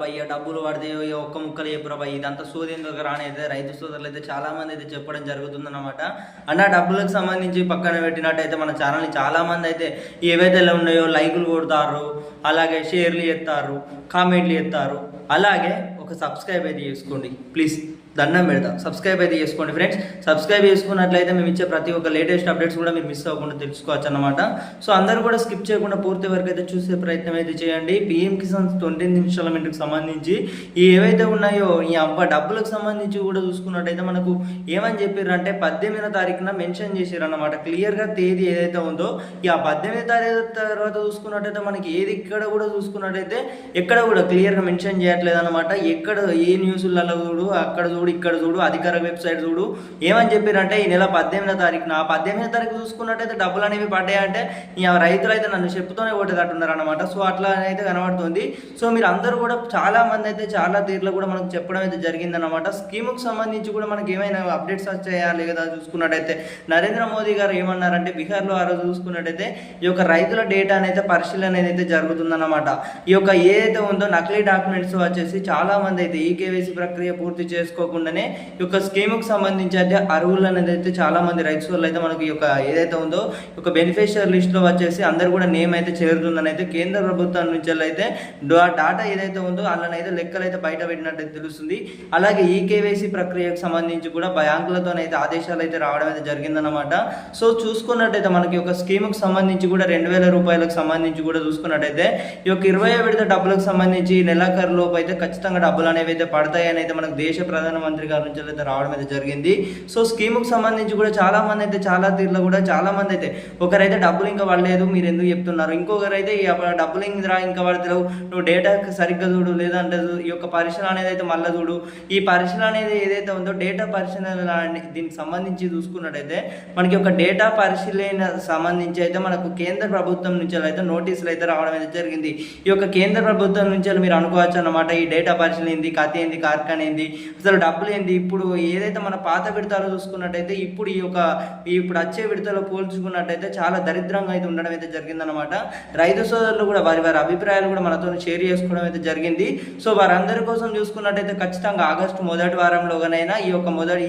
భయ్య డబ్బులు పడితే ఈ ఒక్క ముక్కలు చెప్పురా భయ్య ఇదంతా సోదేందుకు రానైతే రైతు సోదరులు అయితే చాలా మంది అయితే చెప్పడం జరుగుతుంది అనమాట అండ్ ఆ డబ్బులకు సంబంధించి పక్కన పెట్టినట్టయితే మన ఛానల్ని చాలా మంది అయితే ఏవైతే ఉన్నాయో లైకులు కొడతారు అలాగే షేర్లు ఎత్తారు కామెంట్లు ఎత్తారు అలాగే ఒక సబ్స్క్రైబ్ అయితే చేసుకోండి. ప్లీజ్. దండం పెడతా. సబ్స్క్రైబ్ అయితే చేసుకోండి ఫ్రెండ్స్ సబ్స్క్రైబ్ చేసుకున్నట్లయితే మేము ఇచ్చే ప్రతి ఒక్క లేటెస్ట్ అప్డేట్స్ కూడా మీరు మిస్ అవ్వకుండా తెలుసుకోవచ్చు అనమాట సో అందరూ కూడా స్కిప్ చేయకుండా పూర్తి వరకు అయితే చూసే ప్రయత్నం అయితే చేయండి. పిఎం కిసాన్ ట్వంటీ ఇన్స్టాల్మెంట్కి సంబంధించి ఏవైతే ఉన్నాయో ఈ అబ్బా డబ్బులకు సంబంధించి కూడా చూసుకున్నట్టయితే మనకు ఏమని చెప్పారు అంటే పద్దెనిమిదో తారీఖున మెన్షన్ చేశారు అనమాట క్లియర్గా తేదీ ఏదైతే ఉందో ఈ ఆ పద్దెనిమిది తారీఖు తర్వాత చూసుకున్నట్టయితే మనకి ఏది ఇక్కడ కూడా చూసుకున్నట్టయితే ఎక్కడ కూడా క్లియర్గా మెన్షన్ చేయట్లేదు అనమాట ఎక్కడ ఏ న్యూస్లలో చూడు అక్కడ చూడు ఇక్కడ చూడు అధికార వెబ్సైట్ చూడు. ఏమని చెప్పారంటే ఈ నెల పద్దెనిమిదో తారీఖున ఆ పద్దెనిమిదో తారీఖు చూసుకున్నట్టయితే డబ్బులు అనేవి పడ్డాయంటే ఈ రైతులు అయితే నన్ను చెప్పుతూనే కొట్టేటట్టున్నారు అనమాట సో అట్లా అయితే కనబడుతుంది. సో మీరు అందరూ కూడా చాలా మంది అయితే చాలా తీరులో కూడా మనకు చెప్పడం అయితే జరిగిందనమాట స్కీముకు సంబంధించి కూడా మనకి ఏమైనా అప్డేట్స్ వచ్చాయా లేదా చూసుకున్నట్టయితే నరేంద్ర మోదీ గారు ఏమన్నారంటే బీహార్లో ఆ రోజు చూసుకున్నట్టయితే ఈ యొక్క రైతుల డేటా అనేది పరిశీలన అనేది జరుగుతుందన్నమాట. ఈ యొక్క ఏదైతే ఉందో నకిలీ డాక్యుమెంట్స్ వచ్చేసి చాలా మంది అయితే ఈ కేవైసీ ప్రక్రియ పూర్తి చేసుకోకుండా అనుకోకుండానే ఈ యొక్క స్కీమ్కి సంబంధించి అయితే అర్హులు అనేది అయితే చాలా మంది రైతు వాళ్ళు అయితే మనకి ఈ యొక్క ఏదైతే ఉందో ఈ యొక్క బెనిఫిషియర్ లిస్ట్లో వచ్చేసి అందరు కూడా నేమ్ అయితే చేరుతుందని అయితే కేంద్ర ప్రభుత్వం నుంచి అయితే డాటా ఏదైతే ఉందో అలానైతే లెక్కలు అయితే బయట పెట్టినట్టు తెలుస్తుంది. అలాగే ఈ కేవైసీ ప్రక్రియకు సంబంధించి కూడా బ్యాంకులతోనైతే ఆదేశాలు అయితే రావడం అయితే జరిగిందనమాట సో చూసుకున్నట్టయితే మనకి ఒక స్కీమ్కి సంబంధించి కూడా రెండు వేల రూపాయలకు సంబంధించి కూడా చూసుకున్నట్టయితే ఈ యొక్క ఇరవై విడత డబ్బులకు సంబంధించి నెలాఖరు లోపు అయితే ఖచ్చితంగా డబ్బులు అనేవి అయితే పడతాయని అయితే మనకు దేశ ప్రధాన మంత్రి గారి నుంచి అయితే రావడం అయితే జరిగింది. సో స్కీముకు సంబంధించి కూడా చాలా మంది అయితే చాలా తీరులో కూడా చాలా మంది అయితే ఒకరైతే డబ్బులు ఇంకా పడలేదు మీరు ఎందుకు చెప్తున్నారు? ఇంకొకరైతే ఈ డబ్బులు ఇంకా రా ఇంకా పడతలేవు నువ్వు డేటా సరిగ్గా చూడు లేదంటే ఈ యొక్క పరిశీలన అనేది అయితే మళ్ళీ చూడు. ఈ పరిశీలన అనేది ఏదైతే ఉందో డేటా పరిశీలన దీనికి సంబంధించి చూసుకున్నట్టయితే మనకి ఒక డేటా పరిశీలన సంబంధించి అయితే మనకు కేంద్ర ప్రభుత్వం నుంచి అయితే నోటీసులు అయితే రావడం అయితే జరిగింది. ఈ యొక్క కేంద్ర ప్రభుత్వం నుంచి మీరు అనుకోవచ్చు అన్నమాట ఈ డేటా పరిశీలన ఏంది కథ ఏంది కార్ఖాన ఏంది? అసలు డబ్బులు ఏంది ఇప్పుడు ఏదైతే మన పాత విడతలో చూసుకున్నట్టయితే ఇప్పుడు ఈ యొక్క ఇప్పుడు వచ్చే విడతలో పోల్చుకున్నట్టయితే చాలా దరిద్రంగా అయితే ఉండడం అయితే జరిగిందనమాట రైతు సోదరులు కూడా వారి వారి అభిప్రాయాలు కూడా మనతో షేర్ చేసుకోవడం అయితే జరిగింది. సో వారందరి కోసం చూసుకున్నట్టయితే ఖచ్చితంగా ఆగస్టు మొదటి వారంలోగానైనా ఈ యొక్క మొదటి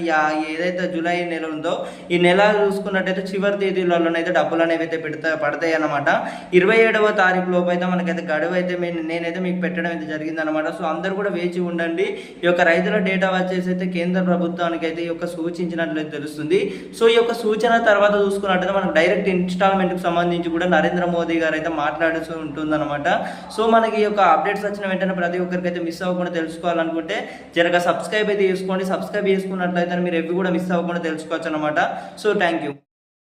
ఏదైతే జూలై నెల ఉందో ఈ నెల చూసుకున్నట్టయితే చివరి తేదీలలోనైతే డబ్బులు అనేవి అయితే పెడతా పడతాయి అన్నమాట. ఇరవై ఏడవ తారీఖు లోపు అయితే మనకైతే గడువు అయితే నేనైతే మీకు పెట్టడం అయితే జరిగిందనమాట సో అందరు కూడా వేచి ఉండండి. ఈ యొక్క రైతుల డేటా వచ్చేసి అయితే కేంద్ర ప్రభుత్వానికి అయితే ఈ యొక్క సూచించినట్లయితే తెలుస్తుంది. సో ఈ యొక్క సూచన తర్వాత చూసుకున్నట్టయితే మనకు డైరెక్ట్ ఇన్స్టాల్మెంట్కి సంబంధించి కూడా నరేంద్ర మోదీ గారు అయితే మాట్లాడుతూ ఉంటుందన్నమాట. సో మనకి ఈ యొక్క అప్డేట్స్ వచ్చిన వెంటనే ప్రతి ఒక్కరికి అయితే మిస్ అవ్వకుండా తెలుసుకోవాలనుకుంటే జరగ సబ్స్క్రైబ్ అయితే చేసుకోండి. సబ్స్క్రైబ్ చేసుకున్నట్లయితే మీరు ఎవి కూడా మిస్ అవ్వకుండా తెలుసుకోవచ్చు అనమాట సో థ్యాంక్ యూ